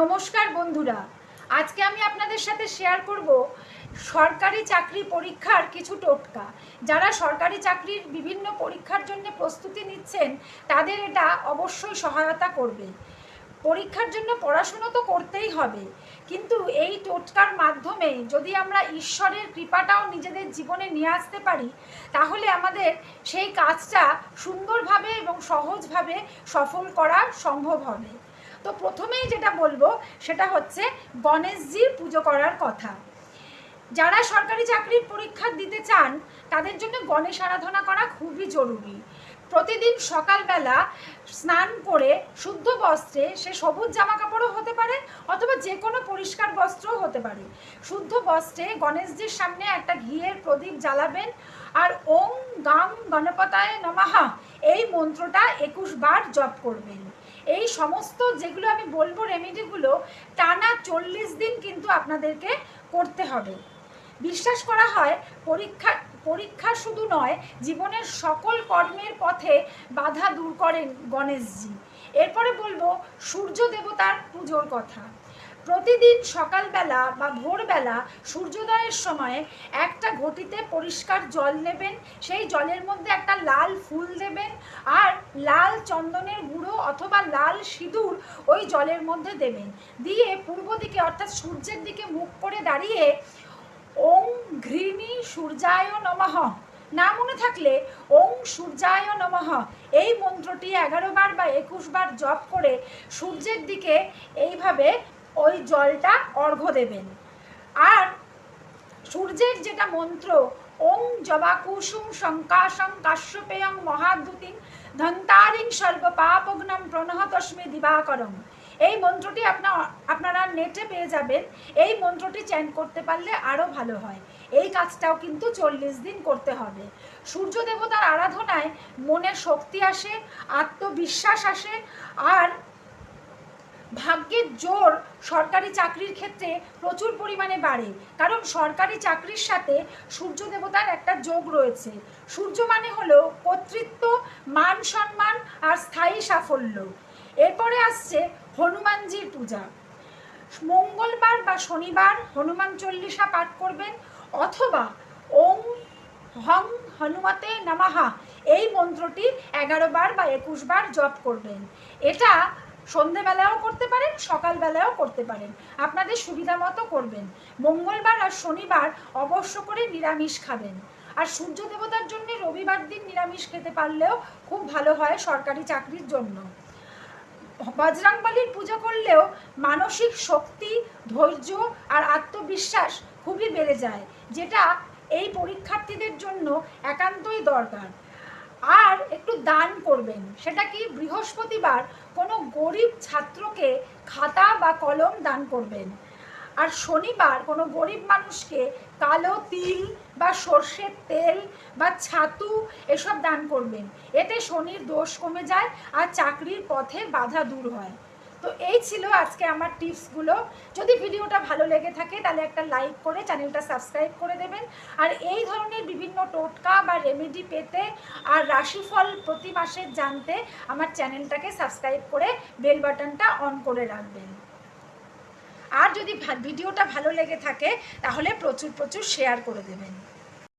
নমস্কার বন্ধুরা। আজকে আমি আপনাদের সাথে শেয়ার করব সরকারি চাকরি পরীক্ষার কিছু টোটকা। যারা সরকারি চাকরির বিভিন্ন পরীক্ষার জন্য প্রস্তুতি নিচ্ছেন, তাদের এটা অবশ্যই সহায়তা করবে। পরীক্ষার জন্য পড়াশুনো তো করতেই হবে, কিন্তু এই টোটকার মাধ্যমে যদি আমরা ঈশ্বরের কৃপাটাও নিজেদের জীবনে নিয়ে আসতে পারি, তাহলে আমাদের সেই কাজটা সুন্দরভাবে এবং সহজভাবে সফল করা সম্ভব হবে। তো প্রথমেই যেটা বলব, সেটা হচ্ছে গণেশজির পুজো করার কথা। যারা সরকারি চাকরির পরীক্ষা দিতে চান, তাদের জন্য গণেশ আরাধনা করা খুবই জরুরি। প্রতিদিন সকালবেলা স্নান করে শুদ্ধ বস্ত্রে সে সবুজ জামা কাপড়ও হতে পারে, অথবা যে কোনো পরিষ্কার বস্ত্রও হতে পারে। শুদ্ধ বস্ত্রে গণেশজির সামনে একটা ঘিয়ের প্রদীপ জ্বালাবেন, আর ওং গাং গণপতায় নমাহা এই মন্ত্রটা একুশ বার জপ করবেন। এই সমস্ত যেগুলো আমি বলব রেমেডিগুলো টানা চল্লিশ দিন কিন্তু আপনাদেরকে করতে হবে। বিশ্বাস করা হয়, পরীক্ষা পরীক্ষা শুধু নয়, জীবনের সকল কর্মের পথে বাধা দূর করেন গণেশজি। এরপরে বলব সূর্য দেবতার পুজোর কথা। প্রতিদিন সকালবেলা বা ভোরবেলা সূর্যোদয়ের সময়ে একটা ঘটিতে পরিষ্কার জল নেবেন। সেই জলের মধ্যে একটা লাল ফুল দেবেন আর লাল চন্দনের গুঁড়ো অথবা লাল সিঁদুর ওই জলের মধ্যে দেবেন। দিয়ে পূর্ব দিকে অর্থাৎ সূর্যের দিকে মুখ করে দাঁড়িয়ে ওং ঘৃণী সূর্যায় নমঃ। না মনে থাকলে ওং সূর্যায় নমঃ। এই মন্ত্রটি এগারো বার বা একুশ বার জপ করে সূর্যের দিকে এইভাবে ওই জলটা অর্ঘ্য দেবেন। আর সূর্যের যেটা মন্ত্র, ওং জবা কুসুম শঙ্কাশং কাশ্যপেয়ং মহাদ্যুতিং ধন্তারিং সর্ব সর্বপাপগ্নম প্রণহতস্মে দিবাকরম। এই মন্ত্রটি আপনার আপনারা নেটে পেয়ে যাবেন। এই মন্ত্রটি চ্যান করতে পারলে আরও ভালো হয়। এই কাজটাও কিন্তু চল্লিশ দিন করতে হবে। সূর্য দেবতার আরাধনায় মনের শক্তি আসে, আত্মবিশ্বাস আসে, আর ভাগ্যের জোর সরকারি চাকরির ক্ষেত্রে প্রচুর পরিমাণে বাড়ে। কারণ সরকারি চাকরির সাথে সূর্য দেবতার একটা যোগ রয়েছে। সূর্য মানে হলো কর্তৃত্ব, মান সম্মান আর স্থায়ী সাফল্য। এরপরে আসছে হনুমানজির পূজা। মঙ্গলবার বা শনিবার হনুমান চল্লিশা পাঠ করবেন অথবা ওং হং হনুমতে নামাহা এই মন্ত্রটি এগারো বার বা একুশ বার জপ করবেন। এটা সন্ধেবেলাও করতে পারেন সকালবেলাও করতে পারেন। আপনাদের সুবিধা মতো করবেন। মঙ্গলবার আর শনিবার অবশ্য করে নিরামিষ খাবেন। আর সূর্য দেবতার জন্য রবিবার দিন নিরামিষ খেতে পারলেও খুব ভালো হয় সরকারি চাকরির জন্য। বজরংবলির পুজো করলেও মানসিক শক্তি, ধৈর্য আর আত্মবিশ্বাস খুবই বেড়ে যায়, যেটা এই পরীক্ষার্থীদের জন্য একান্তই দরকার। আর একটু দান করবেন। সেটা কি বৃহস্পতিবার কোনো গরিব ছাত্রকে খাতা বা কলম দান করবেন? আর শনিবার কোনো গরিব মানুষকে কালো তিল বা সর্ষের তেল বা ছাতু এসব দান করবেন। এতে শনির দোষ কমে যায় আর চাকরির পথে বাধা দূর হয়। তো এই ছিল আজকে আমার টিপসগুলো। যদি ভিডিওটা ভালো লেগে থাকে, তাহলে একটা লাইক করে চ্যানেলটা সাবস্ক্রাইব করে দেবেন। আর এই ধরনের বিভিন্ন টোটকা বা রেমেডি পেতে আর রাশিফল প্রতি মাসের জানতে আমার চ্যানেলটাকে সাবস্ক্রাইব করে বেল বাটনটা অন করে রাখবেন। আর যদি ভিডিওটা ভালো লেগে থাকে, তাহলে প্রচুর প্রচুর শেয়ার করে দেবেন।